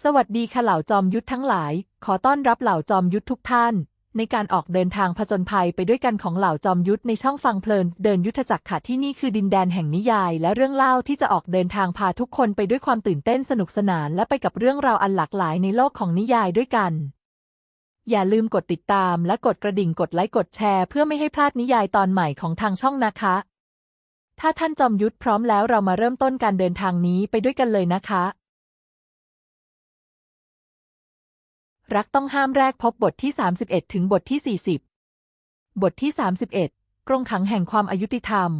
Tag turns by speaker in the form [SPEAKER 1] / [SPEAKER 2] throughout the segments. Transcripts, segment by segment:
[SPEAKER 1] สวัสดีค่ะเหล่าจอมยุทธทั้งหลาย ขอต้อนรับเหล่าจอมยุทธทุกท่าน ในการออกเดินทางผจญภัยไปด้วยกันของเหล่าจอมยุทธในช่องฟังเพลิน เดินยุทธจักรค่ะที่นี่คือดินแดนแห่งนิยาย และเรื่องเล่าที่จะออกเดินทางพาทุกคนไปด้วยความตื่นเต้นสนุกสนาน และไปกับเรื่องราวอันหลากหลายในโลกของนิยายด้วยกัน อย่าลืมกดติดตามและกดกระดิ่งกดไลค์กดแชร์เพื่อไม่ให้พลาดนิยายตอนใหม่ของทางช่องนะคะ ถ้าท่านจอมยุทธพร้อมแล้วเรามาเริ่มต้นการเดินทางนี้ไปด้วยกันเลยนะคะ รักต้องห้ามแรกพบบทที่ 31 ถึงบทที่ 40 บทที่ 31 กรงขังแห่งความอายุติธรรม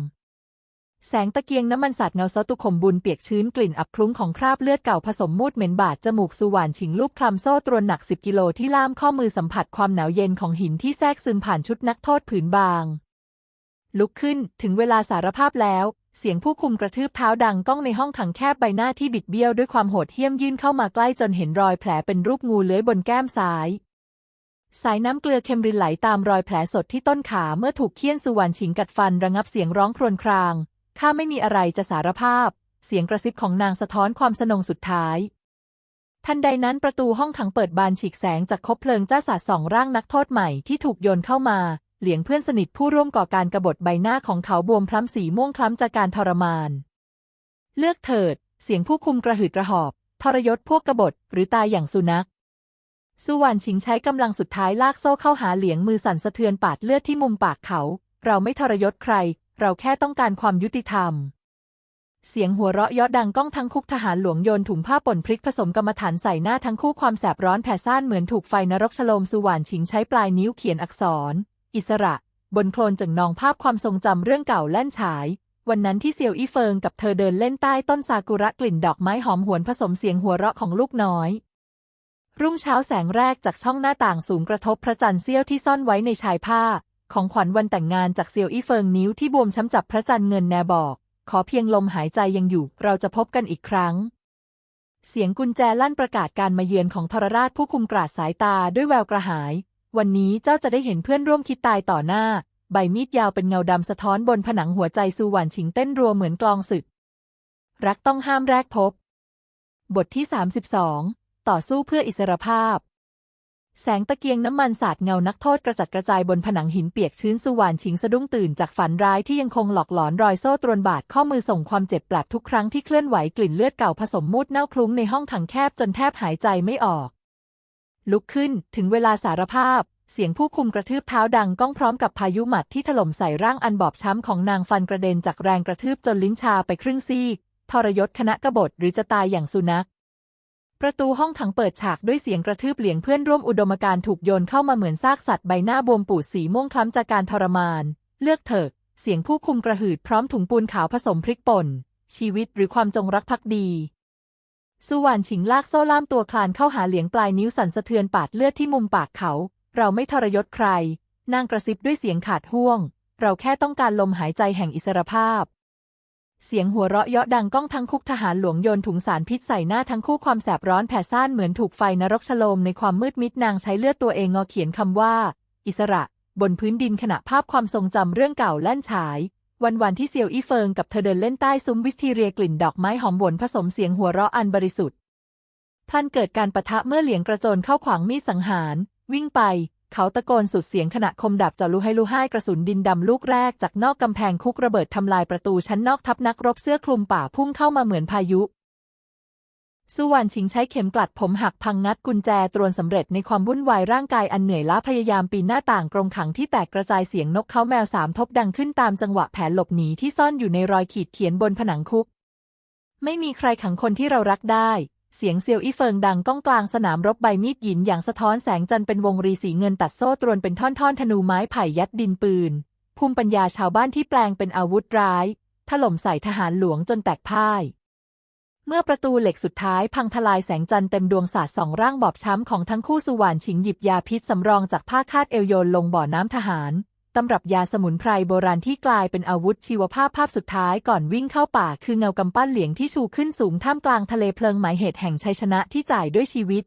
[SPEAKER 1] แสงตะเกียงน้ำมันสาดเงาซอตุขมบุญเปียกชื้นกลิ่นอับคลุ้งของคราบเลือดเก่าผสมมูดเหม็นบาดจมูกสุวานฉิงลูกคลำโซ่ตรวนหนัก 10 กิโลที่ล่ามข้อมือสัมผัสความหนาวเย็นของหินที่แทรกซึมผ่านชุดนักโทษผืนบาง ลุกขึ้นถึงเวลาสารภาพแล้ว เสียงผู้คุมกระทืบเท้าดังก้องในห้องขังแคบใบหน้าที่บิดเบี้ยวด้วยความโหดเหี้ยมยื่นเข้ามาใกล้จนเห็นรอยแผลเป็นรูปงูเลื้อยบนแก้มซ้าย สายน้ำเกลือเค็มรินไหลตามรอยแผลสดที่ต้นขาเมื่อถูกเคี่ยนสุวรรณฉิงกัดฟันระงับเสียงร้องครวญคราง ข้าไม่มีอะไรจะสารภาพ เสียงกระซิบของนางสะท้อนความสนงสุดท้าย ทันใดนั้นประตูห้องขังเปิดบานฉีกแสงจากคบเพลิงจ้าสาดส่องร่างนักโทษใหม่ที่ถูกโยนเข้ามา เหลียงเพื่อนสนิทผู้ร่วมก่อการกบฏใบหน้าของเขาบวมพล้ำสีม่วงคล้ำจากการทรมาน เลือกเถิด เสียงผู้คุมกระหืดกระหอบ ทรยศพวกกบฏหรือตายอย่างสุนัขสุวรรณชิงใช้กำลังสุดท้ายลากโซ่เข้าหาเหลียงมือสั่นสะเทือนปาดเลือดที่มุมปากเขา เราไม่ทรยศใคร เราแค่ต้องการความยุติธรรม เสียงหัวเราะยาะดังก้องทั้งคุกทหารหลวงโยนถุงผ้าป่นพริกผสมกรรมฐานใส่หน้าทั้งคู่ความแสบร้อนแผ่ซ่านเหมือนถูกไฟนรกฉโลมสุวรรณชิงใช้ปลายนิ้วเขียนอักษร อิสระ บนโคลนจึงนองภาพความทรงจำเรื่องเก่าแล่นฉาย วันนั้นที่เซียวอี้เฟิงกับเธอเดินเล่นใต้ต้นซากุระกลิ่นดอกไม้หอมหวนผสมเสียงหัวเราะของลูกน้อย รุ่งเช้าแสงแรกจากช่องหน้าต่างสูงกระทบพระจันทร์เสี้ยวที่ซ่อนไว้ในชายผ้า ของขวัญวันแต่งงานจากเซียวอี้เฟิงนิ้วที่บวมช้ำจับพระจันทร์เงินแนบอก ขอเพียงลมหายใจยังอยู่ เราจะพบกันอีกครั้งเสียงกุญแจลั่นประกาศการมาเยือนของทรราชผู้คุมกราดสายตาด้วยแววกระหาย วันนี้เจ้าจะได้เห็นเพื่อนร่วมคิดตายต่อหน้า ใบมีดยาวเป็นเงาดำสะท้อนบนผนังหัวใจซูหวานฉิงเต้นรัวเหมือนกลองศึก รักต้องห้ามแรกพบ บทที่ 32 ต่อสู้เพื่ออิสรภาพ แสงตะเกียงน้ำมันสาดเงานักโทษกระจัดกระจายบนผนังหินเปียกชื้นสุวรรณชิงสะดุ้งตื่นจากฝันร้ายที่ยังคงหลอกหลอนรอยโซ่ตรวนบาดข้อมือส่งความเจ็บแปลบทุกครั้งที่เคลื่อนไหวกลิ่นเลือดเก่าผสมมูดเน่าคลุ้งในห้องขังแคบจนแทบหายใจไม่ออก ลุกขึ้นถึงเวลาสารภาพ เสียงผู้คุมกระทืบเท้าดังก้องพร้อมกับพายุหมัดที่ถล่มใส่ร่างอันบอบช้ำของนางฟันกระเด็นจากแรงกระทืบจนลิ้นชาไปครึ่งซีกทรยศคณะกบฏหรือจะตายอย่างสุนัข ประตูห้องขังเปิดฉากด้วยเสียงกระทืบเหลียงเพื่อนร่วมอุดมการถูกโยนเข้ามาเหมือนซากสัตว์ใบหน้าบวมปูดสีม่วงคล้ำจากการทรมาน เลือกเถิดเสียงผู้คุมกระหืดพร้อมถุงปูนขาวผสมพริกป่น ชีวิตหรือความจงรักภักดี สุวรรณฉิงลากโซ่ล่ามตัวคลานเข้าหาเหลียงปลายนิ้วสั่นสะเทือนปาดเลือดที่มุมปากเขา เราไม่ทรยศใคร นางกระซิบด้วยเสียงขาดห่วง เราแค่ต้องการลมหายใจแห่งอิสรภาพ เสียงหัวเราะเยาะดังก้องทั้งคุกทหารหลวงโยนถุงสารพิษใส่หน้าทั้งคู่ความแสบร้อนแผ่ซ่านเหมือนถูกไฟนรกฉโลมในความมืดมิดนางใช้เลือดตัวเองงอเขียนคำว่า อิสระ บนพื้นดินขณะภาพความทรงจำเรื่องเก่าแล่นฉาย วันวันที่เซียวอี้เฟิงกับเธอเดินเล่นใต้ซุ้มวิสทีเรียกลิ่นดอกไม้หอมหวนผสมเสียงหัวเราะอันบริสุทธิ์พลันเกิดการปะทะเมื่อเหลียงกระโจนเข้าขวางมีดสังหาร วิ่งไป เขาตะโกนสุดเสียงขณะคมดาบเจ่อลูให้ลูให้กระสุนดินดำลูกแรกจากนอกกำแพงคุกระเบิดทำลายประตูชั้นนอกทับนักรบเสื้อคลุมป่าพุ่งเข้ามาเหมือนพายุ สุวรรณชิงใช้เข็มกลัดผมหักพังงัดกุญแจตรวนสำเร็จในความวุ่นวายร่างกายอันเหนื่อยล้าพยายามปีนหน้าต่างกรงขังที่แตกกระจายเสียงนกเขาแมวสามทบดังขึ้นตามจังหวะแผนหลบหนีที่ซ่อนอยู่ในรอยขีดเขียนบนผนังคุก ไม่มีใครขังคนที่เรารักได้ เสียงเซียวอี้เฟิงดังก้องกลางสนามรบใบมีดหยินอย่างสะท้อนแสงจันทร์เป็นวงรีสีเงินตัดโซ่ตรวนเป็นท่อนๆธนูไม้ไผ่ยัดดินปืน ภูมิปัญญาชาวบ้านที่แปลงเป็นอาวุธร้าย ถล่มใส่ทหารหลวงจนแตกพ่าย เมื่อประตูเหล็กสุดท้ายพังทลายแสงจันทร์เต็มดวงสาดสองร่างบอบช้ำของทั้งคู่สุวรรณฉิงหยิบยาพิษสำรองจากผ้าคาดเอวโยนลงบ่อน้ำทหารตำรับยาสมุนไพรโบราณที่กลายเป็นอาวุธชีวภาพภาพสุดท้ายก่อนวิ่งเข้าป่าคือเงากำปั้นเหลียงที่ชูขึ้นสูงท่ามกลางทะเลเพลิงหมายเหตุแห่งชัยชนะที่จ่ายด้วยชีวิต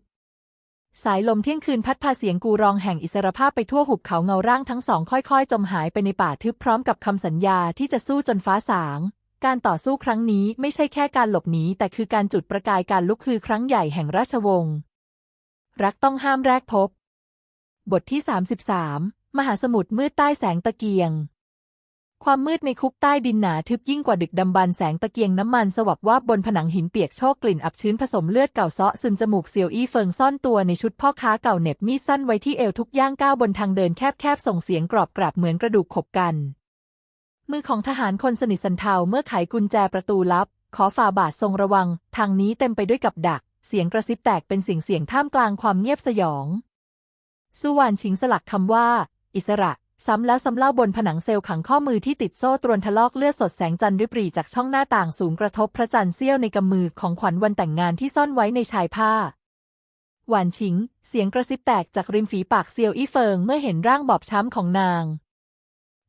[SPEAKER 1] สายลมเที่ยงคืนพัดพาเสียงกูรองแห่งอิสรภาพไปทั่วหุบเขาเงาร่างทั้งสองค่อยๆ จมหายไปในป่าทึบพร้อมกับคำสัญญาที่จะสู้จนฟ้าสาง การต่อสู้ครั้งนี้ไม่ใช่แค่การหลบหนีแต่คือการจุดประกายการลุกคือครั้งใหญ่แห่งราชวงศ์ รักต้องห้ามแรกพบ บทที่ 33 มหาสมุทรมืดใต้แสงตะเกียง ความมืดในคุกใต้ดินหนาทึบยิ่งกว่าดึกดำบรรแสงตะเกียงน้ำมันสวับว่าบบนผนังหินเปียกโชกกลิ่นอับชื้นผสมเลือดเก่าเซาะซึมจมูกเซียวอี้เฟิงซ่อนตัวในชุดพ่อค้าเก่าเหน็บมีดสั้นไว้ที่เอวทุกย่างก้าวบนทางเดินแคบๆส่งเสียงกรอบกราบเหมือนกระดูกขบกัน มือของทหารคนสนิทสันเทาเมื่อไขกุญแจประตูลับ ขอฝ่าบาททรงระวัง ทางนี้เต็มไปด้วยกับดัก เสียงกระซิบแตกเป็นเสียงเสียงท่ามกลางความเงียบสยอง สุวรรณชิงสลักคำว่า อิสระ ซ้ำแล้วซ้ำเล่าบนผนังเซลล์ขังข้อมือที่ติดโซ่ตรวนทะลอกเลือดสดแสงจันทร์ริบรีจากช่องหน้าต่างสูงกระทบพระจันทร์เสี้ยวในกำมือของขวัญวันแต่งงานที่ซ่อนไว้ในชายผ้าหวานชิง เสียงกระซิบแตกจากริมฝีปากเซียวอี้เฟิงเมื่อเห็นร่างบอบช้ำของนาง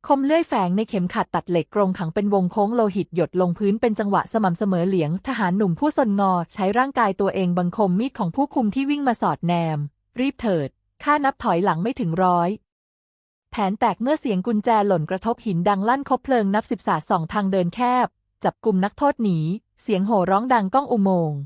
[SPEAKER 1] คมเลื่อยแฝงในเข็มขัดตัดเหล็กกรงขังเป็นวงโค้งโลหิตหยดลงพื้นเป็นจังหวะสม่ำเสมอเหลียง ทหารหนุ่มผู้สนงอ ใช้ร่างกายตัวเองบังคมมีดของผู้คุมที่วิ่งมาสอดแนม รีบเถิด ข้านับถอยหลังไม่ถึงร้อยแผนแตกเมื่อเสียงกุญแจหล่นกระทบหินดังลั่นคบเพลิงนับสิบสาสองทางเดินแคบ จับกลุ่มนักโทษหนี เสียงโห่ร้องดังก้องอุโมงค์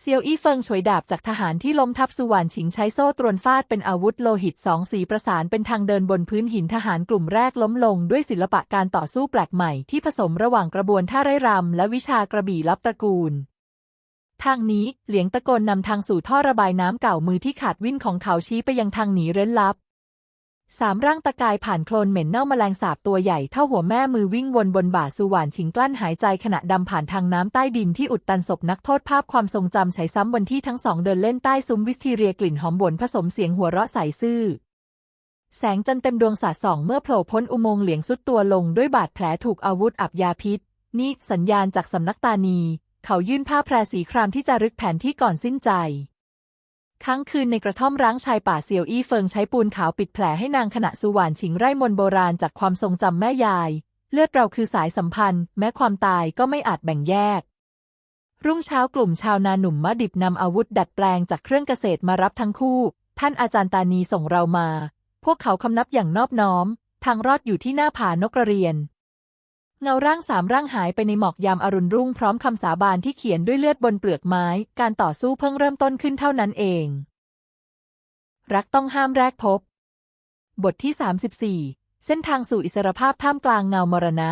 [SPEAKER 1] เซียวอี้เฟิงฉวยดาบจากทหารที่ล้มทับสุวรรณชิงใช้โซ่ตรวนฟาดเป็นอาวุธโลหิตสองสีประสานเป็นทางเดินบนพื้นหินทหารกลุ่มแรกล้มลงด้วยศิลปะการต่อสู้แปลกใหม่ที่ผสมระหว่างกระบวนท่าไร้รำและวิชากระบี่ลับตระกูล ทางนี้เหลียงตะโกนนำทางสู่ท่อระบายน้ำเก่ามือที่ขาดวิ่นของเขาชี้ไปยังทางหนีเร้นลับ สามร่างตะกายผ่านโคลนเหม็นเน่าแมลงสาบตัวใหญ่เท่าหัวแม่มือวิ่งวนบนบ่าสุวรรณชิงกลั้นหายใจขณะดำผ่านทางน้ำใต้ดินที่อุดตันศพนักโทษภาพความทรงจำฉายซ้ำวันที่ทั้งสองเดินเล่นใต้ซุ้มวิสทีเรียกลิ่นหอมบนผสมเสียงหัวเราะใสซื่อ แสงจันเต็มดวงสาดส่องเมื่อโผล่พ้นอุโมงค์เหลียงสุดตัวลงด้วยบาดแผลถูกอาวุธอับยาพิษ นี่สัญญาณจากสำนักตานี เขายื่นผ้าแพรสีครามที่จะรึกแผนที่ก่อนสิ้นใจ ค้งคืนในกระท่อมร้างชายป่าเซียวอี้เฟิงใช้ปูนขาวปิดแผลให้นางขณะสุวรรณชิงไร่มนโบราณจากความทรงจำแม่ยาย เลือดเราคือสายสัมพันธ์ แม้ความตายก็ไม่อาจแบ่งแยก รุ่งเช้ากลุ่มชาวนาหนุ่มมะดิบนำอาวุธดัดแปลงจากเครื่องเกษตรมารับทั้งคู่ ท่านอาจารย์ตานีส่งเรามา พวกเขาคำนับอย่างนอบน้อม ทางรอดอยู่ที่หน้าผานกกระเรียน เงาร่างสามร่างหายไปในหมอกยามอรุณรุ่งพร้อมคำสาบานที่เขียนด้วยเลือดบนเปลือกไม้ การต่อสู้เพิ่งเริ่มต้นขึ้นเท่านั้นเอง รักต้องห้ามแรกพบ บทที่ 34 เส้นทางสู่อิสรภาพท่ามกลางเงามรณะ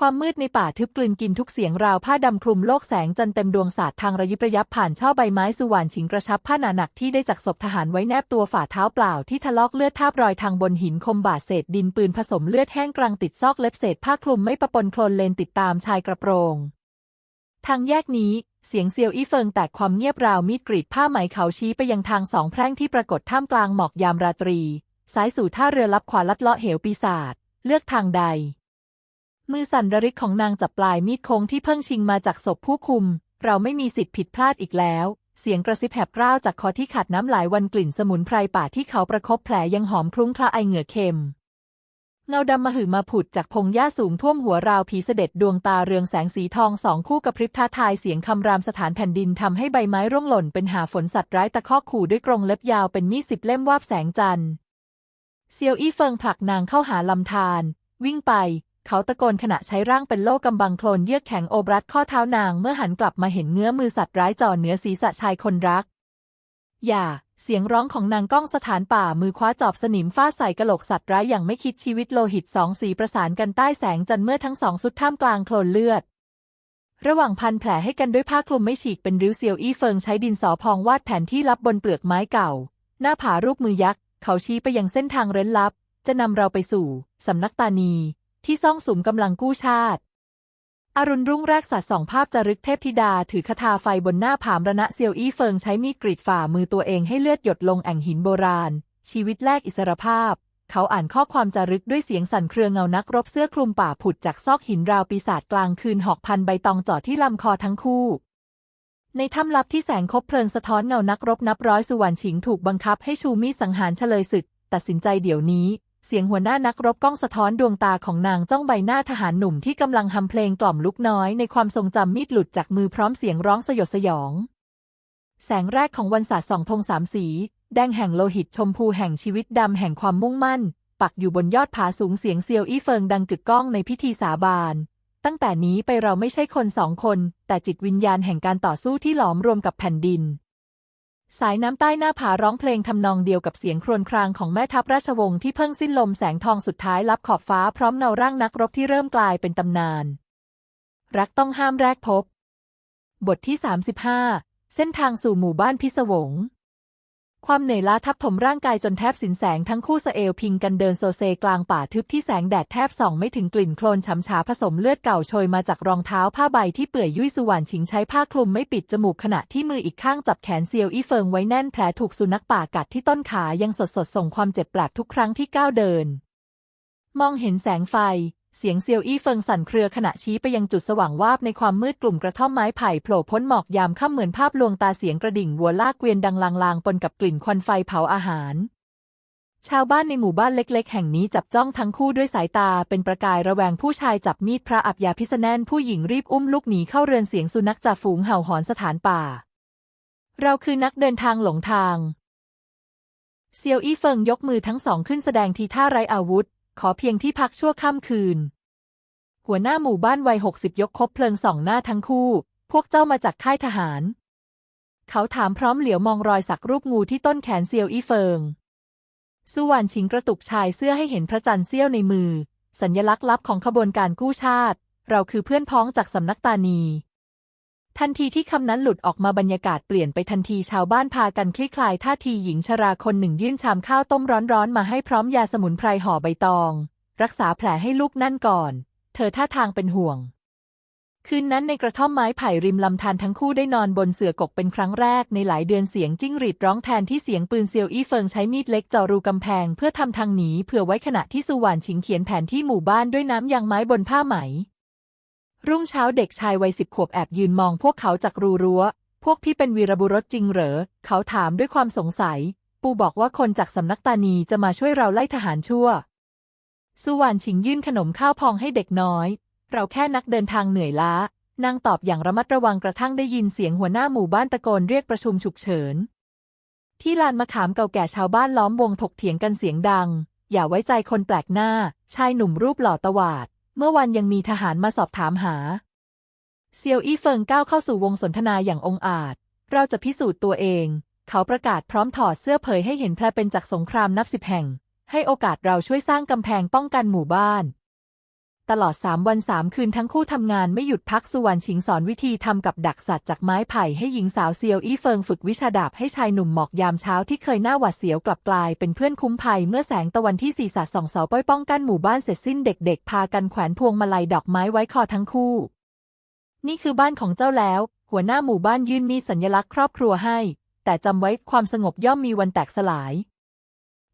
[SPEAKER 1] ความมืดในป่าทึบกลืนกินทุกเสียงราวผ้าดำคลุมโลกแสงจันเต็มดวงศาสตร์ทางระยิบระยับผ่านช่อใบไม้สุวรรณชิงกระชับผ้าหนาหนักที่ได้จากศพทหารไว้แนบตัวฝ่าเท้าเปล่าที่ทะลอกเลือดทาบรอยทางบนหินคมบาดเศษดินปืนผสมเลือดแห้งกลางติดซอกเล็บเศษผ้าคลุมไม่ประปนโคลนเลนติดตามชายกระโปรง ทางแยกนี้เสียงเซียวอี้เฟิงแตกความเงียบราวมีดกรีดผ้าไหมเขาชี้ไปยังทางสองแพร่งที่ปรากฏท่ามกลางหมอกยามราตรีซ้ายสู่ท่าเรือลับขวาลัดเลาะเหวปีศาจเลือกทางใด มือสั่นระริกของนางจับปลายมีดคงที่เพิ่งชิงมาจากศพผู้คุม เราไม่มีสิทธิ์ผิดพลาดอีกแล้ว เสียงกระซิบแหบกร้าวจากคอที่ขาดน้ำหลายวันกลิ่นสมุนไพรป่าที่เขาประคบแผลยังหอมคลุ้งคละไอเหงื่อเค็ม เงาดำมาหือมาผุดจากพงหญ้าสูงท่วมหัวราวผีเสด็จดวงตาเรืองแสงสีทองสองคู่กับพริบท้าทายเสียงคำรามสถานแผ่นดินทำให้ใบไม้ร่วงหล่นเป็นหาฝนสัตว์ร้ายตะคอกขู่ด้วยกรงเล็บยาวเป็นมีดสิบเล่มวาบแสงจันทร์เซียวอี้เฟิงผลักนางเข้าหาลำธารวิ่งไป เขาตะโกนขณะใช้ร่างเป็นโล่กำบังโคลนเยือกแข็งโอบรัดข้อเท้านางเมื่อหันกลับมาเห็นเงื้อมือสัตว์ร้ายจ่อเหนือศีรษะชายคนรัก อย่า เสียงร้องของนางก้องสถานป่ามือคว้าจอบสนิมฟาดใส่กระโหลกสัตว์ร้ายอย่างไม่คิดชีวิตโลหิตสองสีประสานกันใต้แสงจันทร์เมื่อทั้งสองสุดท่ามกลางโคลนเลือด ระหว่างพันแผลให้กันด้วยผ้าคลุมไม่ฉีกเป็นริ้วเซียวอี้เฟิงใช้ดินสอพองวาดแผนที่ลับบนเปลือกไม้เก่า หน้าผารูปมือยักษ์เขาชี้ไปยังเส้นทางเร้นลับ จะนำเราไปสู่สำนักตานี ที่ซ่องสุมกำลังกู้ชาติ อรุณรุ่งแรกสัตว์สองภาพจารึกเทพธิดา ถือคาถาไฟบนหน้าผามระณะเซียวอี้เฟิงใช้มีดกรีดฝ่ามือตัวเองให้เลือดหยดลงแอ่งหินโบราณ ชีวิตแลกอิสรภาพ เขาอ่านข้อความจารึกด้วยเสียงสั่นเครือเงานักรบเสื้อคลุมป่าผุดจากซอกหินราวปีศาจกลางคืนหอกพันใบตองจอดที่ลำคอทั้งคู่ในถ้ำลับที่แสงคบเพลิงสะท้อนเงานักรบนับร้อยสุวรรณฉิงถูกบังคับให้ชูมีดสังหารเฉลยศึก ตัดสินใจเดี๋ยวนี้ เสียงหัวหน้านักรบก้องสะท้อนดวงตาของนางจ้องใบหน้าทหารหนุ่มที่กำลังทำเพลงกล่อมลุกน้อยในความทรงจำมีดหลุดจากมือพร้อมเสียงร้องสยดสยอง แสงแรกของวันศาสตร์สองธงสามสี แดงแห่งโลหิตชมพูแห่งชีวิตดำแห่งความมุ่งมั่น ปักอยู่บนยอดผาสูงเสียงเซียวอี้เฟิงดังกึกก้องในพิธีสาบาน ตั้งแต่นี้ไปเราไม่ใช่คนสองคน แต่จิตวิญญาณแห่งการต่อสู้ที่หลอมรวมกับแผ่นดิน สายน้ำใต้หน้าผาร้องเพลงทำนองเดียวกับเสียงครวญครางของแม่ทัพราชวงศ์ที่เพิ่งสิ้นลมแสงทองสุดท้ายลับขอบฟ้าพร้อมเนาร่างนักรบที่เริ่มกลายเป็นตำนาน รักต้องห้ามแรกพบ บทที่ 35 เส้นทางสู่หมู่บ้านพิศวง ความเหนื่อยล้าทับถมร่างกายจนแทบสินแสงทั้งคู่สเอวพิงกันเดินโซเซกลางป่าทึบที่แสงแดดแทบส่องไม่ถึงกลิ่นโคลนช้ำชาผสมเลือดเก่าโชยมาจากรองเท้าผ้าใบที่เปื่อยยุ่ยสุวรรณชิงใช้ผ้าคลุมไม่ปิดจมูกขณะที่มืออีกข้างจับแขนเซียวอี้เฟิงไว้แน่นแผลถูกสุนัขป่ากัดที่ต้นขายังสดสดส่งความเจ็บแปลบทุกครั้งที่ก้าวเดิน มองเห็นแสงไฟ เสียงเซียวอี้เฟิงสั่นเครือขณะชี้ไปยังจุดสว่างวาบในความมืดกลุ่มกระท่อมไม้ไผ่โผล่พ้นหมอกยามค่ำเหมือนภาพลวงตาเสียงกระดิ่งวัวลากเกวียนดังลางๆปนกับกลิ่นควันไฟเผาอาหาร ชาวบ้านในหมู่บ้านเล็ก ๆ แห่งนี้จับจ้องทั้งคู่ด้วยสายตาเป็นประกายระแวงผู้ชายจับมีดพระอับยาพิษแน่นผู้หญิงรีบอุ้มลูกหนีเข้าเรือนเสียงสุนัขจ่าฝูงเห่าหอนสถานป่า เราคือนักเดินทางหลงทางเซียวอี้เฟิงยกมือทั้งสองขึ้นแสดงทีท่าไร้อาวุธ ขอเพียงที่พักชั่วค่ำคืน หัวหน้าหมู่บ้านวัยหกสิบยกคบเพลิงสองหน้าทั้งคู่ พวกเจ้ามาจากค่ายทหาร เขาถามพร้อมเหลียวมองรอยสักรูปงูที่ต้นแขนเซียวอี้เฟิงสุวรรณชิงกระตุกชายเสื้อให้เห็นพระจันทร์เสี้ยวในมือ สัญลักษณ์ลับของขบวนการกู้ชาติ เราคือเพื่อนพ้องจากสำนักตานี ทันทีที่คำนั้นหลุดออกมาบรรยากาศเปลี่ยนไปทันทีชาวบ้านพากันคลี่คลายท่าทีหญิงชราคนหนึ่งยื่นชามข้าวต้มร้อนๆ มาให้พร้อมยาสมุนไพรห่อใบตอง รักษาแผลให้ลูกนั่นก่อน เธอท่าทางเป็นห่วง คืนนั้นในกระท่อมไม้ไผ่ริมลำธารทั้งคู่ได้นอนบนเสื่อกกเป็นครั้งแรกในหลายเดือนเสียงจิ้งหรีดร้องแทนที่เสียงปืนเซียวอี้เฟิงใช้มีดเล็กเจาะรูกำแพง เพื่อทำทางหนีเผื่อไว้ขณะที่สุวรรณชิงเขียนแผนที่หมู่บ้านด้วยน้ำยางไม้บนผ้าไหม รุ่งเช้าเด็กชายวัยสิบขวบแอบยืนมองพวกเขาจากรูรั้ว พวกพี่เป็นวีรบุรุษจริงเหรอ เขาถามด้วยความสงสัย ปูบอกว่าคนจากสำนักตานีจะมาช่วยเราไล่ทหารชั่ว สุวรรณชิงยื่นขนมข้าวพองให้เด็กน้อย เราแค่นักเดินทางเหนื่อยล้า นางตอบอย่างระมัดระวังกระทั่งได้ยินเสียงหัวหน้าหมู่บ้านตะโกนเรียกประชุมฉุกเฉิน ที่ลานมะขามเก่าแก่ชาวบ้านล้อมวงถกเถียงกันเสียงดัง อย่าไว้ใจคนแปลกหน้า ชายหนุ่มรูปหล่อตวาด เมื่อวันยังมีทหารมาสอบถามหา เซียวอี้เฟิงก้าวเข้าสู่วงสนทนาอย่างองอาจ เราจะพิสูจน์ตัวเอง เขาประกาศพร้อมถอดเสื้อเผยให้เห็นแผลเป็นจากสงครามนับสิบแห่ง ให้โอกาสเราช่วยสร้างกำแพงป้องกันหมู่บ้าน ตลอดสามวันสามคืนทั้งคู่ทำงานไม่หยุดพักสุวรรณชิงสอนวิธีทำกับดักสัตว์จากไม้ไผ่ให้หญิงสาวเซียวอี้เฟิงฝึกวิชาดาบให้ชายหนุ่มหมอกยามเช้าที่เคยหน้าหวาดเสียวกลับกลายเป็นเพื่อนคุ้มภัยเมื่อแสงตะวันที่สีสัดส่องเสาป้อยป้องกันหมู่บ้านเสร็จสิ้นเด็กๆ พากันแขวนพวงมาลัยดอกไม้ไว้คอทั้งคู่ นี่คือบ้านของเจ้าแล้ว หัวหน้าหมู่บ้านยื่นมีสัญลักษณ์ครอบครัวให้ แต่จำไว้ความสงบย่อมมีวันแตกสลาย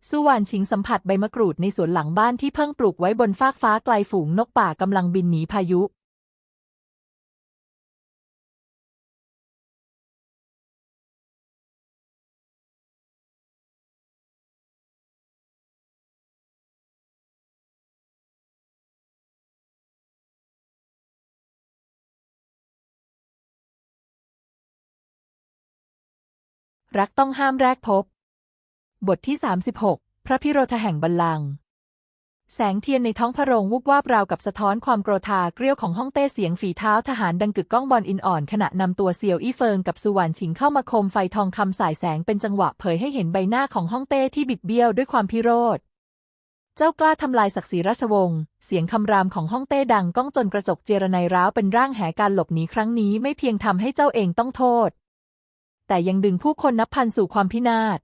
[SPEAKER 1] สุวรรณชิงสัมผัสใบมะกรูดในสวนหลังบ้านที่เพิ่งปลูกไว้บนฟากฟ้าไกลฝูงนกป่ากำลังบินหนีพายุ รักต้องห้ามแรกพบ บทที่ 36 พระพิโรธแห่งบัลลังก์แสงเทียนในท้องพระโรงวุบวาบราวกับสะท้อนความโกรธาเกรี้ยวของห้องเต้เสียงฝีเท้าทหารดังกึกก้องบอลอินอ่อน ขณะนำตัวเซียวอี้เฟิงกับสุวรรณชิงเข้ามาโคมไฟทองคำสายแสงเป็นจังหวะเผยให้เห็นใบหน้าของห้องเต้ที่บิดเบี้ยวด้วยความพิโรธ เจ้ากล้าทำลายศักดิ์ศรีราชวงศ์เสียงคำรามของห้องเต้ดังก้องจนกระจกเจรไนร้าวเป็นร่างแหการหลบหนีครั้งนี้ไม่เพียงทำให้เจ้าเองต้องโทษ แต่ยังดึงผู้คนนับพันสู่ความพินาศ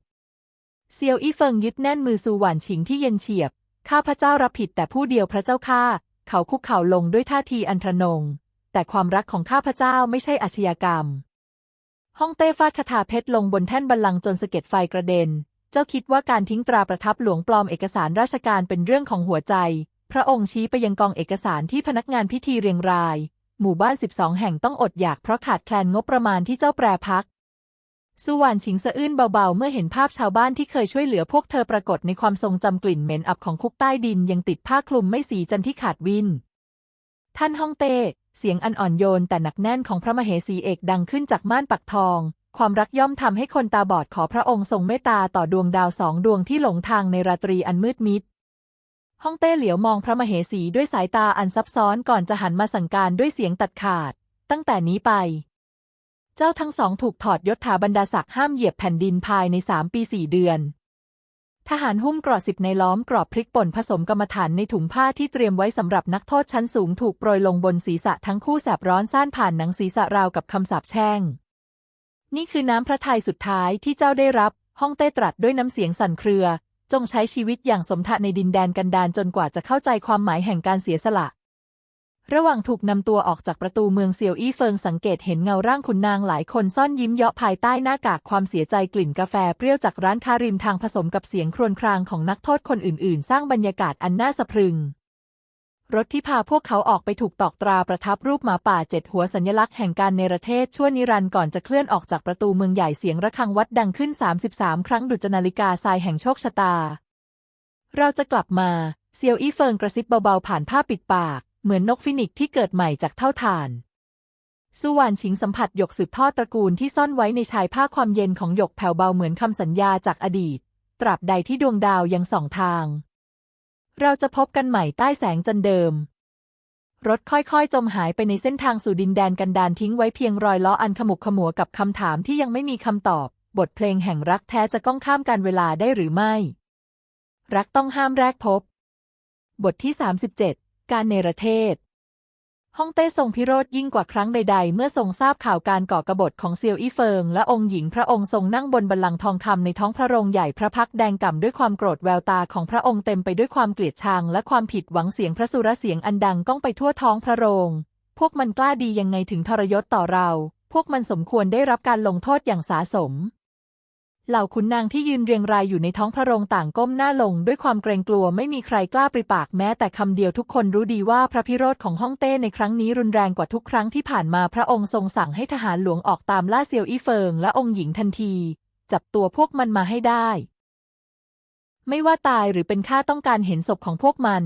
[SPEAKER 1] เซียวอี้เฟิงยึดแน่นมือซูหวานฉิงที่เย็นเฉียบ ข้าพระเจ้ารับผิดแต่ผู้เดียวพระเจ้าข้า เขาคุกเข่าลงด้วยท่าทีอันทรนง แต่ความรักของข้าพระเจ้าไม่ใช่อาชญากรรมห้องเต้ฟาดคาถาเพชรลงบนแท่นบัลลังก์จนสะเก็ดไฟกระเด็น เจ้าคิดว่าการทิ้งตราประทับหลวงปลอมเอกสารราชการเป็นเรื่องของหัวใจ พระองค์ชี้ไปยังกองเอกสารที่พนักงานพิธีเรียงราย หมู่บ้าน 12 แห่งต้องอดอยากเพราะขาดแคลนงบประมาณที่เจ้าแปรพัก สุวรรณชิงสะอื้นเบาๆ เมื่อเห็นภาพชาวบ้านที่เคยช่วยเหลือพวกเธอปรากฏในความทรงจำกลิ่นเหม็นอับของคุกใต้ดินยังติดผ้าคลุมไม่สีจันที่ขาดวิน ท่านฮ่องเต้เสียงอันอ่อนโยนแต่หนักแน่นของพระมเหสีเอกดังขึ้นจากม่านปักทอง ความรักย่อมทำให้คนตาบอดขอพระองค์ทรงเมตตาต่อดวงดาวสองดวงที่หลงทางในราตรีอันมืดมิดฮ่องเต้เหลียวมองพระมเหสีด้วยสายตาอันซับซ้อนก่อนจะหันมาสั่งการด้วยเสียงตัดขาด ตั้งแต่นี้ไป เจ้าทั้งสองถูกถอดยศถาบรรดาศักดิ์ห้ามเหยียบแผ่นดินภายในสามปีสี่เดือน ทหารหุ้มกรอดสิบในล้อมกรอบพริกป่นผสมกรรมฐานในถุงผ้าที่เตรียมไว้สำหรับนักโทษชั้นสูงถูกโปรยลงบนศีรษะทั้งคู่แสบร้อนซ่านผ่านหนังศีรษะราวกับคำสาปแช่ง นี่คือน้ำพระทัยสุดท้ายที่เจ้าได้รับฮ่องเต้ตรัสด้วยน้ำเสียงสั่นเครือ จงใช้ชีวิตอย่างสมทะในดินแดนกันดารจนกว่าจะเข้าใจความหมายแห่งการเสียสละ ระหว่างถูกนำตัวออกจากประตูเมืองเซียวอี้เฟิงสังเกตเห็นเงาร่างขุนนางหลายคนซ่อนยิ้มเยาะภายใต้หน้ากากความเสียใจกลิ่นกาแฟเปรี้ยวจากร้านคาริมทางผสมกับเสียงครวญครางของนักโทษคนอื่นๆ สร้างบรรยากาศอันน่าสะพรึง รถที่พาพวกเขาออกไปถูกตอกตราประทับรูปหมาป่าเจ็ดหัวสัญลักษณ์แห่งการเนรเทศชั่วนิรันดร์ก่อนจะเคลื่อนออกจากประตูเมืองใหญ่เสียงระฆังวัดดังขึ้น 33 ครั้งดุจนาฬิกาทรายแห่งโชคชะตา เราจะกลับมาเซียวอี้เฟิงกระซิบเบาๆผ่านผ้าปิดปาก เหมือนนกฟินิกซ์ที่เกิดใหม่จากเท่าฐาน สุวรรณชิงสัมผัสหยกสืบทอดตระกูลที่ซ่อนไว้ในชายผ้าความเย็นของหยกแผ่วเบาเหมือนคำสัญญาจากอดีต ตราบใดที่ดวงดาวยังส่องทาง เราจะพบกันใหม่ใต้แสงจันเดิม รถค่อยๆ จมหายไปในเส้นทางสู่ดินแดนกันดารทิ้งไว้เพียงรอยล้ออันขมุกขมัวกับคำถามที่ยังไม่มีคำตอบ บทเพลงแห่งรักแท้จะก้องข้ามการเวลาได้หรือไม่ รักต้องห้ามแรกพบ บทที่ 37 การเนรเทศ ฮ่องเต้ทรงพิโรธยิ่งกว่าครั้งใด ๆ เมื่อทรงทราบข่าวการก่อกบฏของเซียวอี้เฟิง และองค์หญิงพระองค์ทรงนั่งบนบัลลังก์ทองคำในท้องพระโรงใหญ่พระพักแดงก่ำด้วยความโกรธแววตาของพระองค์เต็มไปด้วยความเกลียดชังและความผิดหวังเสียงพระสุรเสียงอันดังก้องไปทั่วท้องพระโรง พวกมันกล้าดียังไงถึงทรยศต่อเรา พวกมันสมควรได้รับการลงโทษอย่างสาสม เหล่าขุนนางที่ยืนเรียงรายอยู่ในท้องพระโรงต่างก้มหน้าลงด้วยความเกรงกลัวไม่มีใครกล้าปริปากแม้แต่คำเดียวทุกคนรู้ดีว่าพระพิโรธของฮ่องเต้ในครั้งนี้รุนแรงกว่าทุกครั้งที่ผ่านมาพระองค์ทรงสั่งให้ทหารหลวงออกตามล่าเซียวอี้เฟิงและองค์หญิงทันที จับตัวพวกมันมาให้ได้ ไม่ว่าตายหรือเป็นข้าต้องการเห็นศพของพวกมัน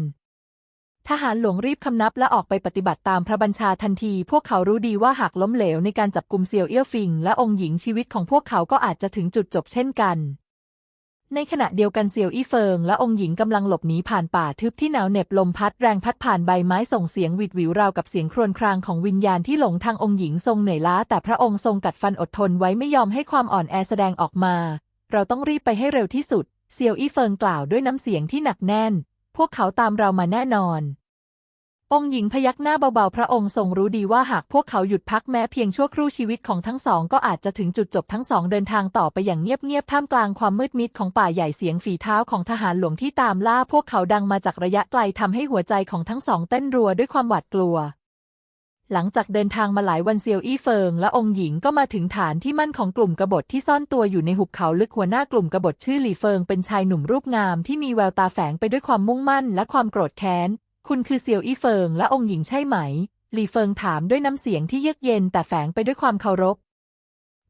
[SPEAKER 1] ทหารหลวงรีบคำนับและออกไปปฏิบัติตามพระบัญชาทันที พวกเขารู้ดีว่าหากล้มเหลวในการจับกลุ่มเซียวเอี้ยวฟิง และองค์หญิงชีวิตของพวกเขาก็อาจจะถึงจุดจบเช่นกัน ในขณะเดียวกันเซียวอี้เฟิง และองค์หญิงกำลังหลบหนีผ่านป่าทึบที่หนาวเหน็บลมพัดแรงพัดผ่านใบไม้ส่งเสียงหวิดหวิวราวกับเสียงครวญครางของวิญญาณที่หลงทางองค์หญิงทรงเหนื่อยล้า แต่พระองค์ทรงกัดฟันอดทนไว้ไม่ยอมให้ความอ่อนแอแสดงออกมา เราต้องรีบไปให้เร็วที่สุดเซียวอี้เฟิงกล่าวด้วยน้ำเสียงที่หนักแน่น พวกเขาตามเรามาแน่นอน องค์หญิงพยักหน้าเบาๆ พระองค์ทรงรู้ดีว่าหากพวกเขาหยุดพักแม้เพียงชั่วครู่ชีวิตของทั้งสองก็อาจจะถึงจุดจบทั้งสองเดินทางต่อไปอย่างเงียบๆ ท่ามกลางความมืดมิดของป่าใหญ่เสียงฝีเท้าของทหารหลวงที่ตามล่าพวกเขาดังมาจากระยะไกลทำให้หัวใจของทั้งสองเต้นรัวด้วยความหวาดกลัว หลังจากเดินทางมาหลายวันเซียวอี้เฟิงและองค์หญิงก็มาถึงฐานที่มั่นของกลุ่มกบฏที่ซ่อนตัวอยู่ในหุบเขาลึกหัวหน้ากลุ่มกบฏชื่อหลี่เฟิงเป็นชายหนุ่มรูปงามที่มีแววตาแฝงไปด้วยความมุ่งมั่นและความโกรธแค้น คุณคือเซียวอี้เฟิงและองค์หญิงใช่ไหม หลี่เฟิงถามด้วยน้ำเสียงที่เยือกเย็นแต่แฝงไปด้วยความเคารพ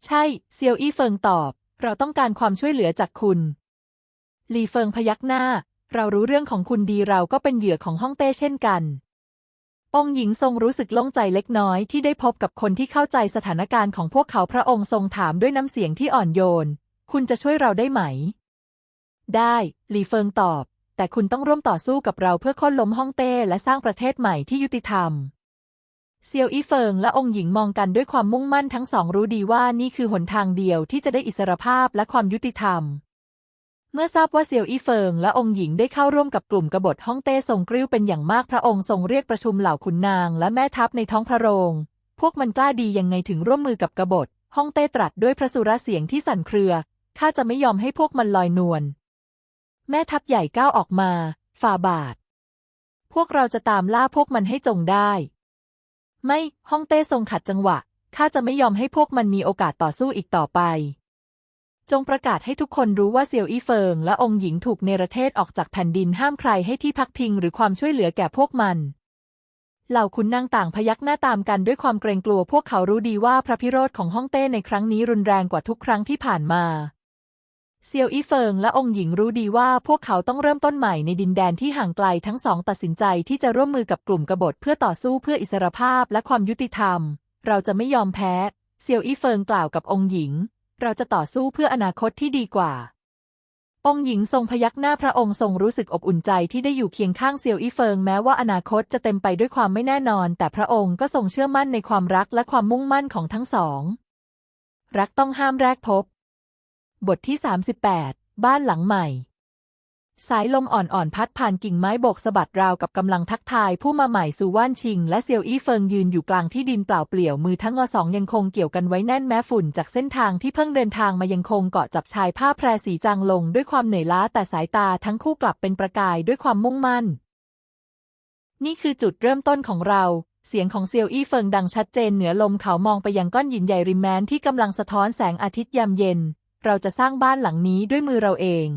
[SPEAKER 1] ใช่ เซียวอี้เฟิงตอบ เราต้องการความช่วยเหลือจากคุณ หลี่เฟิงพยักหน้า เรารู้เรื่องของคุณดีเราก็เป็นเหยื่อของฮ่องเต้เช่นกัน องค์หญิงทรงรู้สึกโล่งใจเล็กน้อยที่ได้พบกับคนที่เข้าใจสถานการณ์ของพวกเขาพระองค์ทรงถามด้วยน้ำเสียงที่อ่อนโยน คุณจะช่วยเราได้ไหม ได้หลีเฟิงตอบ แต่คุณต้องร่วมต่อสู้กับเราเพื่อค่นล้มฮ่องเต้และสร้างประเทศใหม่ที่ยุติธรรมเซียวอี้เฟิงและองค์หญิงมองกันด้วยความมุ่งมั่นทั้งสองรู้ดีว่านี่คือหนทางเดียวที่จะได้อิสรภาพและความยุติธรรม เมื่อทราบว่าเซียวอี้เฟิงและองค์หญิงได้เข้าร่วมกับกลุ่มกบฏฮ่องเต้ทรงกริ้วเป็นอย่างมากพระองค์ทรงเรียกประชุมเหล่าขุนนางและแม่ทัพในท้องพระโรง พวกมันกล้าดียังไงถึงร่วมมือกับกบฏฮ่องเต้ตรัสด้วยพระสุรเสียงที่สั่นเครือ ข้าจะไม่ยอมให้พวกมันลอยนวล แม่ทัพใหญ่ก้าวออกมา ฝ่าบาท พวกเราจะตามล่าพวกมันให้จงได้ ไม่ ฮ่องเต้ทรงขัดจังหวะ ข้าจะไม่ยอมให้พวกมันมีโอกาสต่อสู้อีกต่อไป จงประกาศให้ทุกคนรู้ว่าเซียวอี้เฟิงและองค์หญิงถูกเนรเทศออกจากแผ่นดินห้ามใครให้ที่พักพิงหรือความช่วยเหลือแก่พวกมัน เหล่าขุนนางต่างพยักหน้าตามกันด้วยความเกรงกลัวพวกเขารู้ดีว่าพระพิโรธของฮ่องเต้ในครั้งนี้รุนแรงกว่าทุกครั้งที่ผ่านมา เซียวอี้เฟิงและองค์หญิงรู้ดีว่าพวกเขาต้องเริ่มต้นใหม่ในดินแดนที่ห่างไกลทั้งสองตัดสินใจที่จะร่วมมือกับกลุ่มกบฏเพื่อต่อสู้เพื่ออิสรภาพและความยุติธรรม เราจะไม่ยอมแพ้ เซียวอี้เฟิงกล่าวกับองค์หญิง เราจะต่อสู้เพื่ออนาคตที่ดีกว่า องค์หญิงทรงพยักหน้าพระองค์ทรงรู้สึกอบอุ่นใจที่ได้อยู่เคียงข้างเซียวอี้เฟิงแม้ว่าอนาคตจะเต็มไปด้วยความไม่แน่นอน แต่พระองค์ก็ทรงเชื่อมั่นในความรักและความมุ่งมั่นของทั้งสอง รักต้องห้ามแรกพบ บทที่ 38 บ้านหลังใหม่ สายลมอ่อนๆพัดผ่านกิ่งไม้โบกสะบัดราวกับกำลังทักทายผู้มาใหม่สู่ว่านชิง และเซียวอี้เฟิงยืนอยู่กลางที่ดินเปล่าเปลี่ยวมือทั้งงอสองยังคงเกี่ยวกันไว้แน่นแม้ฝุ่นจากเส้นทางที่เพิ่งเดินทางมายังคงเกาะจับชายผ้าแพรสีจางลงด้วยความเหนื่อยล้าแต่สายตาทั้งคู่กลับเป็นประกายด้วยความมุ่งมั่น นี่คือจุดเริ่มต้นของเรา เสียงของเซียวอี้เฟิงดังชัดเจนเหนือลมเขามองไปยังก้อนหินใหญ่ริมแม้นที่กำลังสะท้อนแสงอาทิตย์ยามเย็น เราจะสร้างบ้านหลังนี้ด้วยมือเราเอง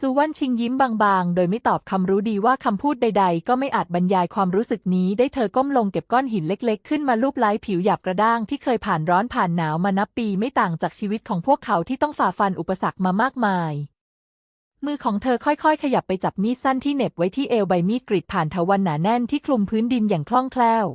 [SPEAKER 1] ซูวันชิงยิ้มบางๆ โดยไม่ตอบคำรู้ดีว่าคำพูดใดๆ ก็ไม่อาจบรรยายความรู้สึกนี้ได้เธอก้มลงเก็บก้อนหินเล็กๆ ขึ้นมาลูบไล้ผิวหยาบกระด้างที่เคยผ่านร้อนผ่านหนาวมานับปีไม่ต่างจากชีวิตของพวกเขาที่ต้องฝ่าฟันอุปสรรคมามากมาย มือของเธอค่อยๆ ขยับไปจับมีดสั้นที่เหน็บไว้ที่เอวใบมีดกรีดผ่านเถาวันหนาแน่นที่คลุมพื้นดินอย่างคล่องแคล่ว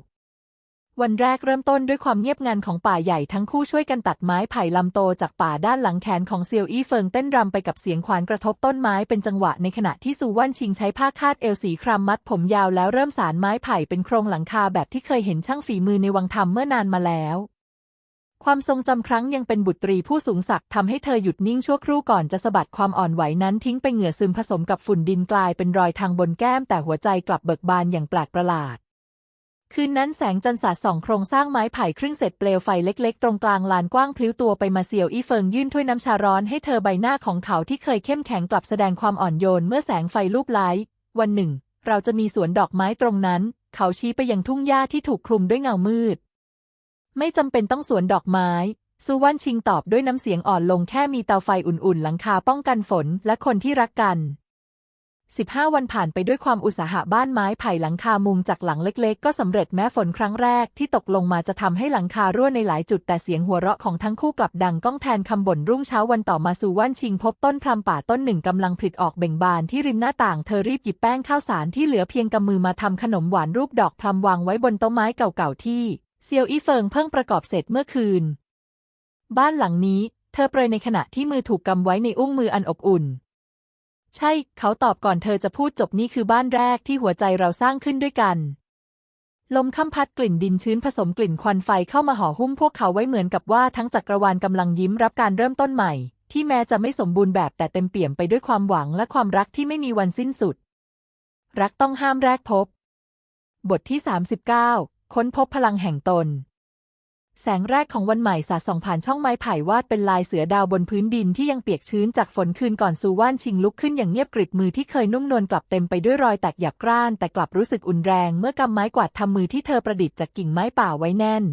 [SPEAKER 1] วันแรกเริ่มต้นด้วยความเงียบงันของป่าใหญ่ทั้งคู่ช่วยกันตัดไม้ไผ่ลำโตจากป่าด้านหลังแขนของเซียวอี้เฟิงเต้นรำไปกับเสียงขวานกระทบต้นไม้เป็นจังหวะในขณะที่ซูว่านชิงใช้ผ้าคาดเอวสีครามมัดผมยาวแล้วเริ่มสารไม้ไผ่เป็นโครงหลังคาแบบที่เคยเห็นช่างฝีมือในวังทำเมื่อนานมาแล้วความทรงจำครั้งยังเป็นบุตรีผู้สูงศักดิ์ทำให้เธอหยุดนิ่งชั่วครู่ก่อนจะสะบัดความอ่อนไหวนั้นทิ้งไปเหงื่อซึมผสมกับฝุ่นดินกลายเป็นรอยทางบนแก้มแต่หัวใจกลับเบิกบานอย่างแปลกประหลาด คืนนั้นแสงจันทร์สาดส่องโครงสร้างไม้ไผ่ครึ่งเสร็จเปลวไฟเล็กๆ ตรงกลางลานกว้างพลิ้วตัวไปมาเซียวอี้เฟิงยื่นถ้วยน้ำชาร้อนให้เธอใบหน้าของเขาที่เคยเข้มแข็งกลับแสดงความอ่อนโยนเมื่อแสงไฟลูบไล้วันหนึ่ง เราจะมีสวนดอกไม้ตรงนั้น เขาชี้ไปยังทุ่งหญ้าที่ถูกคลุมด้วยเงามืด ไม่จำเป็นต้องสวนดอกไม้ซูวันชิงตอบด้วยน้ำเสียงอ่อนลงแค่มีเตาไฟอุ่นๆ หลังคาป้องกันฝนและคนที่รักกัน 15 วันผ่านไปด้วยความอุตสาหะบ้านไม้ไผ่หลังคามุงจากหลังเล็กๆ ก็สำเร็จแม้ฝนครั้งแรกที่ตกลงมาจะทำให้หลังคารั่วในหลายจุดแต่เสียงหัวเราะของทั้งคู่กลับดังก้องแทนคำบ่นรุ่งเช้าวันต่อมาซู่วันชิงพบต้นพลัมป่าต้นหนึ่งกำลังผลิออกเบ่งบานที่ริมหน้าต่างเธอรีบหยิบแป้งข้าวสารที่เหลือเพียงกำมือมาทำขนมหวานรูปดอกพลัมวางไว้บนโต๊ะไม้เก่าๆที่เซียวอี้เฟิงเพิ่งประกอบเสร็จเมื่อคืน บ้านหลังนี้ เธอเปรยในขณะที่มือถูกกำไว้ในอุ้งมืออันอบอุ่น ใช่ เขาตอบก่อนเธอจะพูดจบนี่คือบ้านแรกที่หัวใจเราสร้างขึ้นด้วยกัน ลมค่ำพัดกลิ่นดินชื้นผสมกลิ่นควันไฟเข้ามาห่อหุ้มพวกเขาไว้เหมือนกับว่าทั้งจักรวาลกำลังยิ้มรับการเริ่มต้นใหม่ ที่แม้จะไม่สมบูรณ์แบบแต่เต็มเปี่ยมไปด้วยความหวังและความรักที่ไม่มีวันสิ้นสุด รักต้องห้ามแรกพบ บทที่ 39 ค้นพบพลังแห่งตน แสงแรกของวันใหม่สาดส่องผ่านช่องไม้ไผ่วาดเป็นลายเสือดาวบนพื้นดินที่ยังเปียกชื้นจากฝนคืนก่อนซูว่านชิงลุกขึ้นอย่างเงียบกริบมือที่เคยนุ่มนวลกลับเต็มไปด้วยรอยแตกหยับกร้าน แต่กลับรู้สึกอุ่นแรงเมื่อกำไม้กวาดทำมือที่เธอประดิษฐ์จากกิ่งไม้ป่าไว้แน่น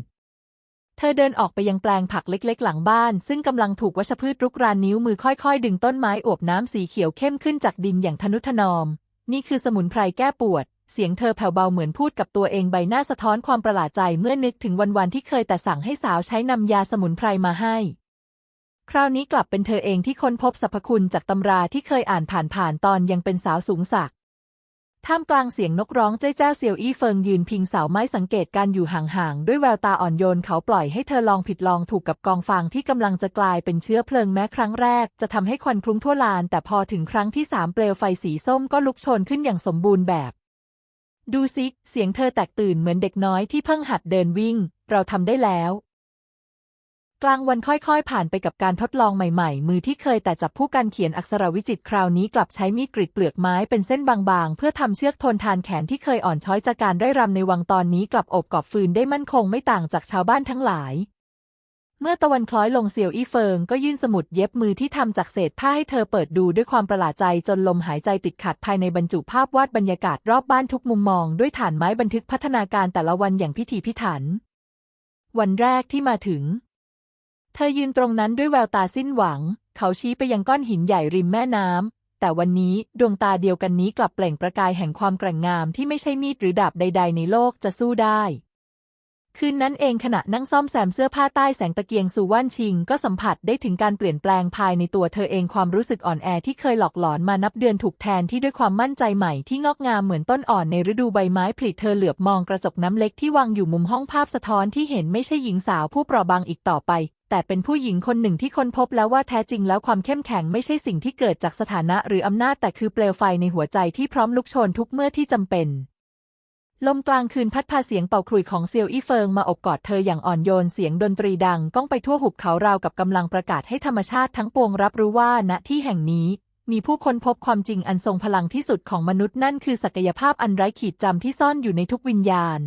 [SPEAKER 1] เธอเดินออกไปยังแปลงผักเล็กๆ หลังบ้าน ซึ่งกำลังถูกวัชพืชรุกรานนิ้วมือค่อย ๆ ดึงต้นไม้อวบน้ำสีเขียวเข้มขึ้นจากดินอย่างทนุถนอม นี่คือสมุนไพรแก้ปวด เสียงเธอแผ่วเบาเหมือนพูดกับตัวเองใบหน้าสะท้อนความประหลาดใจเมื่อนึกถึงวันๆที่เคยแต่สั่งให้สาวใช้นำยาสมุนไพรมาให้ คราวนี้กลับเป็นเธอเองที่ค้นพบสรรพคุณจากตำราที่เคยอ่านผ่านๆตอนยังเป็นสาวสูงสักท่ามกลางเสียงนกร้องเจ้เจ้าเซียวอี้เฟิงยืนพิงเสาไม้สังเกตการอยู่ห่างๆ ด้วยแววตาอ่อนโยนเขาปล่อยให้เธอลองผิดลองถูกกับกองฟางที่กำลังจะกลายเป็นเชื้อเพลิงแม้ครั้งแรก จะทำให้ควันคลุ้งทั่วลาน แต่พอถึงครั้งที่สามเปลวไฟสีส้มก็ลุกโชนขึ้นอย่างสมบูรณ์แบบ ดูซิเสียงเธอแตกตื่นเหมือนเด็กน้อยที่เพิ่งหัดเดินวิ่ง เราทำได้แล้ว กลางวันค่อยๆ ผ่านไปกับการทดลองใหม่ๆ มือที่เคยแต่จับผู้กันเขียนอักษรวิจิตรคราวนี้กลับใช้มีดกรีดเปลือกไม้เป็นเส้นบางๆ เพื่อทำเชือกทนทานแขนที่เคยอ่อนช้อยจากการได้รำในวังตอนนี้กลับอบกอบฟืนได้มั่นคงไม่ต่างจากชาวบ้านทั้งหลาย เมื่อตะวันคล้อยลงเซียวอี้เฟิงก็ยื่นสมุดเย็บมือที่ทำจากเศษผ้าให้เธอเปิดดูด้วยความประหลาดใจจนลมหายใจติดขัดภายในบรรจุภาพวาดบรรยากาศรอบบ้านทุกมุมมองด้วยฐานไม้บันทึกพัฒนาการแต่ละวันอย่างพิถีพิถัน วันแรกที่มาถึง เธอยืนตรงนั้นด้วยแววตาสิ้นหวัง เขาชี้ไปยังก้อนหินใหญ่ริมแม่น้ำแต่วันนี้ดวงตาเดียวกันนี้กลับเปล่งประกายแห่งความแกร่งงามที่ไม่ใช่มีดหรือดาบใด ๆ ในโลกจะสู้ได้ คืนนั้นเองขณะนั่งซ่อมแซมเสื้อผ้าใต้แสงตะเกียงซูว่านชิง ก็สัมผัสได้ถึงการเปลี่ยนแปลงภายในตัวเธอเองความรู้สึกอ่อนแอที่เคยหลอกหลอนมานับเดือนถูกแทนที่ด้วยความมั่นใจใหม่ที่งอกงามเหมือนต้นอ่อนในฤดูใบไม้ผลิเธอเหลือบมองกระจกน้ำเล็กที่วางอยู่มุมห้องภาพสะท้อนที่เห็นไม่ใช่หญิงสาวผู้เปราะบางอีกต่อไป แต่เป็นผู้หญิงคนหนึ่งที่ค้นพบแล้วว่าแท้จริงแล้วความเข้มแข็งไม่ใช่สิ่งที่เกิดจากสถานะหรืออำนาจแต่คือเปลวไฟในหัวใจที่พร้อมลุกโชนทุกเมื่อที่จำเป็น ลมกลางคืนพัดพาเสียงเป่าขลุ่ยของเซียวอี้เฟิงมาอบกอดเธออย่างอ่อนโยนเสียงดนตรีดังก้องไปทั่วหุบเขาราวกับกำลังประกาศให้ธรรมชาติทั้งปวงรับรู้ว่าณที่แห่งนี้ มีผู้ค้นพบความจริงอันทรงพลังที่สุดของมนุษย์นั่นคือศักยภาพอันไร้ขีดจำที่ซ่อนอยู่ในทุกวิญญาณ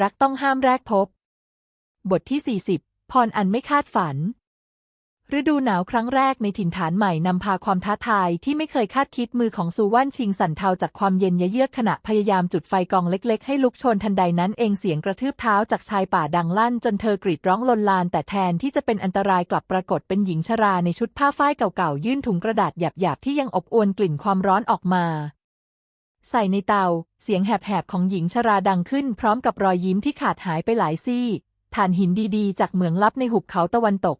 [SPEAKER 1] รักต้องห้ามแรกพบ บทที่ 40 พรอันไม่คาดฝัน ฤดูหนาวครั้งแรกในถิ่นฐานใหม่นำพาความท้าทายที่ไม่เคยคาดคิดมือของซูว่านชิงสั่นเทาจากความเย็นยะเยือกขณะพยายามจุดไฟกองเล็กๆ ให้ลุกโชนทันใดนั้นเองเสียงกระทืบเท้าจากชายป่าดังลั่นจนเธอกรีดร้องลนลาน แต่แทนที่จะเป็นอันตรายกลับปรากฏเป็นหญิงชราในชุดผ้าฝ้ายเก่าๆยื่นถุงกระดาษหยาบๆที่ยังอบอวนกลิ่นความร้อนออกมาใส่ในเตา เสียงแหบๆของหญิงชราดังขึ้น พร้อมกับรอยยิ้มที่ขาดหายไปหลายซี่ ฐานหินดีๆ จากเหมืองลับในหุบเขาตะวันตก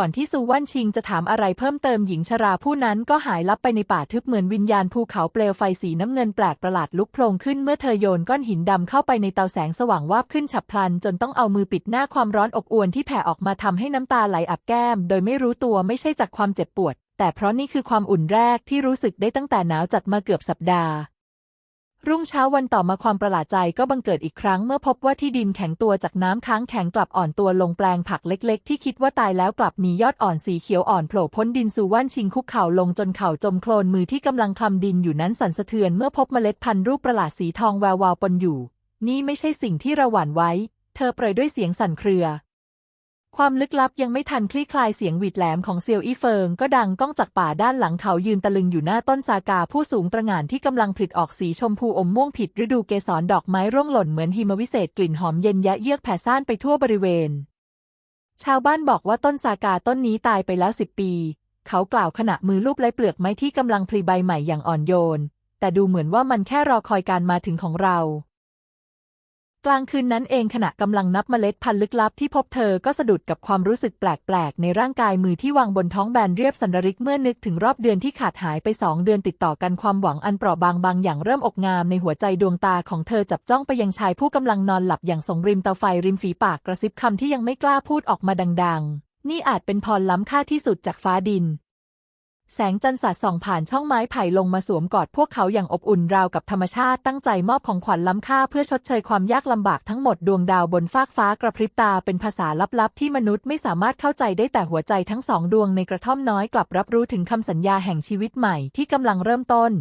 [SPEAKER 1] ก่อนที่ซูว่านชิงจะถามอะไรเพิ่มเติมหญิงชราผู้นั้นก็หายลับไปในป่าทึบเหมือนวิญญาณภูเขาเปลวไฟสีน้ำเงินแปลกประหลาดลุกโผล่ขึ้นเมื่อเธอโยนก้อนหินดำเข้าไปในเตาแสงสว่างวาบขึ้นฉับพลัน จนต้องเอามือปิดหน้าความร้อนอบอวลที่แผ่ออกมาทำให้น้ำตาไหลอับแก้ม โดยไม่รู้ตัวไม่ใช่จากความเจ็บปวด แต่เพราะนี่คือความอุ่นแรกที่รู้สึกได้ตั้งแต่หนาวจัดมาเกือบสัปดาห์ รุ่งเช้าวันต่อมาความประหลาดใจก็บังเกิดอีกครั้งเมื่อพบว่าที่ดินแข็งตัวจากน้ำค้างแข็งกลับอ่อนตัวลงแปลงผักเล็กๆ ที่คิดว่าตายแล้วกลับมียอดอ่อนสีเขียวอ่อนโผล่พ้นดินสู่ว่านชิงคุกเข่าลงจนเข่าจมโคลนมือที่กำลังคลำดินอยู่นั้นสั่นสะเทือนเมื่อพบเมล็ดพันธุ์รูปประหลาดสีทองแวววาวปนอยู่ นี่ไม่ใช่สิ่งที่เราหวั่นไว้ เธอเปรยด้วยเสียงสั่นเครือ ความลึกลับยังไม่ทันคลี่คลายเสียงหวีดแหลมของเซียวอี้เฟิง ก็ดังก้องจากป่าด้านหลังเขายืนตะลึงอยู่หน้าต้นซากาผู้สูงตระหง่านที่กำลังผลิออกสีชมพูอมม่วงผิดฤดูเกสรดอกไม้ร่วงหล่นเหมือนหิมวิเศษกลิ่นหอมเย็นยะเยือกแผ่ซ่านไปทั่วบริเวณ ชาวบ้านบอกว่าต้นซากาต้นนี้ตายไปแล้วสิบปี เขากล่าวขณะมือลูบไล้เปลือกไม้ที่กำลังพลีใบใหม่อย่างอ่อนโยน แต่ดูเหมือนว่ามันแค่รอคอยการมาถึงของเรา กลางคืนนั้นเองขณะกำลังนับเมล็ดพันธุ์ลึกลับที่พบเธอก็สะดุดกับความรู้สึกแปลกๆ ในร่างกายมือที่วางบนท้องแบนเรียบสันดริกเมื่อนึกถึงรอบเดือนที่ขาดหายไปสองเดือนติดต่อกันความหวังอันเปราะบางบางอย่างเริ่มอกงามในหัวใจดวงตาของเธอจับจ้องไปยังชายผู้กำลังนอนหลับอย่างสงริมเตาไฟริมฝีปากกระซิบคำที่ยังไม่กล้าพูดออกมาดัง ๆ นี่อาจเป็นพรล้ำค่าที่สุดจากฟ้าดิน แสงจันทร์สาดส่องผ่านช่องไม้ไผ่ลงมาสวมกอดพวกเขาอย่างอบอุ่นราวกับธรรมชาติตั้งใจมอบของขวัญล้ำค่าเพื่อชดเชยความยากลำบากทั้งหมดดวงดาวบนฟากฟ้ากระพริบตาเป็นภาษาลับๆ ที่มนุษย์ไม่สามารถเข้าใจได้แต่หัวใจทั้งสองดวงในกระท่อมน้อยกลับรับรู้ถึงคำสัญญาแห่งชีวิตใหม่ที่กำลังเริ่มต้น